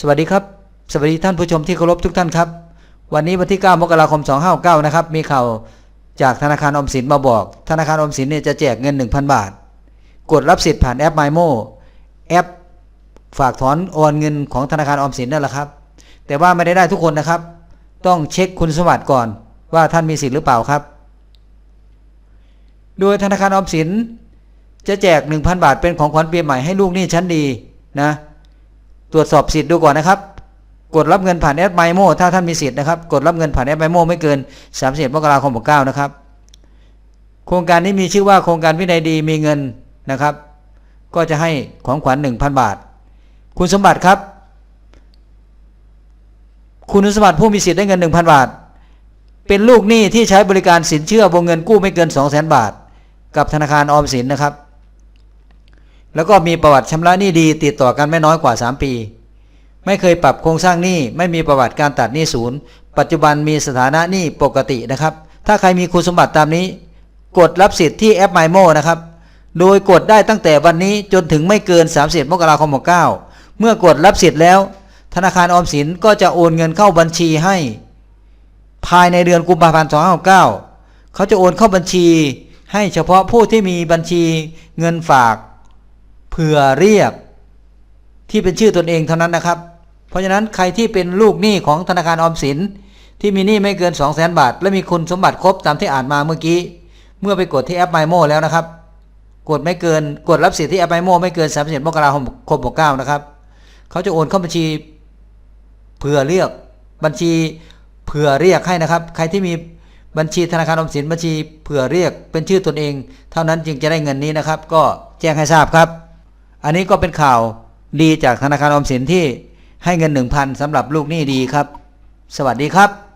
สวัสดีครับ สวัสดีท่านผู้ชมที่เคารพทุกท่านครับ วันนี้วันที่ 9 มกราคม 259 นะครับ มีข่าวจากธนาคารออมสินมาบอก ธนาคารออมสินเนี่ยจะแจกเงิน 1,000 บาท กดรับสิทธิ์ผ่านแอป MyMo แอปฝากถอนโอนเงินของธนาคารออมสินนั่นแหละครับ แต่ว่าไม่ได้ได้ทุกคนนะครับ ต้องเช็คคุณสมบัติก่อนว่าท่านมีสิทธิ์หรือเปล่าครับ โดยธนาคารออมสินจะแจก 1,000 บาทเป็นของขวัญปีใหม่ให้ลูกหนี้ชั้นดีนะ ตรวจสอบสิทธิ์ดูก่อนนะครับ กดรับเงินผ่านแอปไมโมถ้าท่านมีสิทธิ์นะครับ กดรับเงินผ่านแอปไมโมไม่เกิน31มกราคม69นะครับ โครงการนี้มีชื่อว่าโครงการวินัยดีมีเงินนะครับ ก็จะให้ของขวัญ1,000 บาท คุณสมบัติครับ คุณสมบัติผู้มีสิทธิ์ได้เงิน 1,000 บาท เป็นลูกหนี้ที่ใช้บริการสินเชื่อวงเงินกู้ไม่เกิน 200,000 บาท กับธนาคารออมสินนะครับ แล้วก็มีประวัติชำระหนี้ดีติดต่อกันไม่น้อยกว่า 3 ปี ไม่เคยปรับโครงสร้างหนี้ไม่มีประวัติการตัดหนี้ศูนย์ ปัจจุบันมีสถานะหนี้ปกตินะครับ ถ้าใครมีคุณสมบัติตามนี้ กดรับสิทธิ์ที่แอป MyMo นะครับ โดยกดได้ตั้งแต่วันนี้จนถึงไม่เกิน 30มกราคม69เมื่อกดรับสิทธิ์แล้ว ธนาคารออมสินก็จะโอนเงินเข้าบัญชีให้ ภายในเดือนกุมภาพันธ์2569เขาจะโอนเข้าบัญชีให้เฉพาะผู้ที่มีบัญชีเงินฝาก เผื่อเรียกที่เป็นชื่อตนเองเท่านั้นนะครับ เพราะฉะนั้นใครที่เป็นลูกหนี้ของธนาคารออมสิน ที่มีหนี้ไม่เกิน 2 0 0 0 0 0บาท และมีคุณสมบัติครบตามที่อ่านมาเมื่อกี้ เมื่อไปกดที่แอป MyMo แล้วนะครับ กดไม่เกินกดรับสิทธิ์ที่แอป MyMo ไม่เกิน31มกราคม69นะครับเขาจะโอนเข้าบัญชีเผื่อเรียกบัญชีเผื่อเรียกให้นะครับ ใครที่มีบัญชีธนาคารออมสินบัญชีเผื่อเรียกเป็นชื่อตนเอง เท่านั้นจึงจะได้เงินนี้นะครับ ก็แจ้งให้ทราบครับ อันนี้ก็เป็นข่าวดีจากธนาคารออมสินที่ให้เงิน 1,000สำหรับลูกหนี้ดีครับ สวัสดีครับ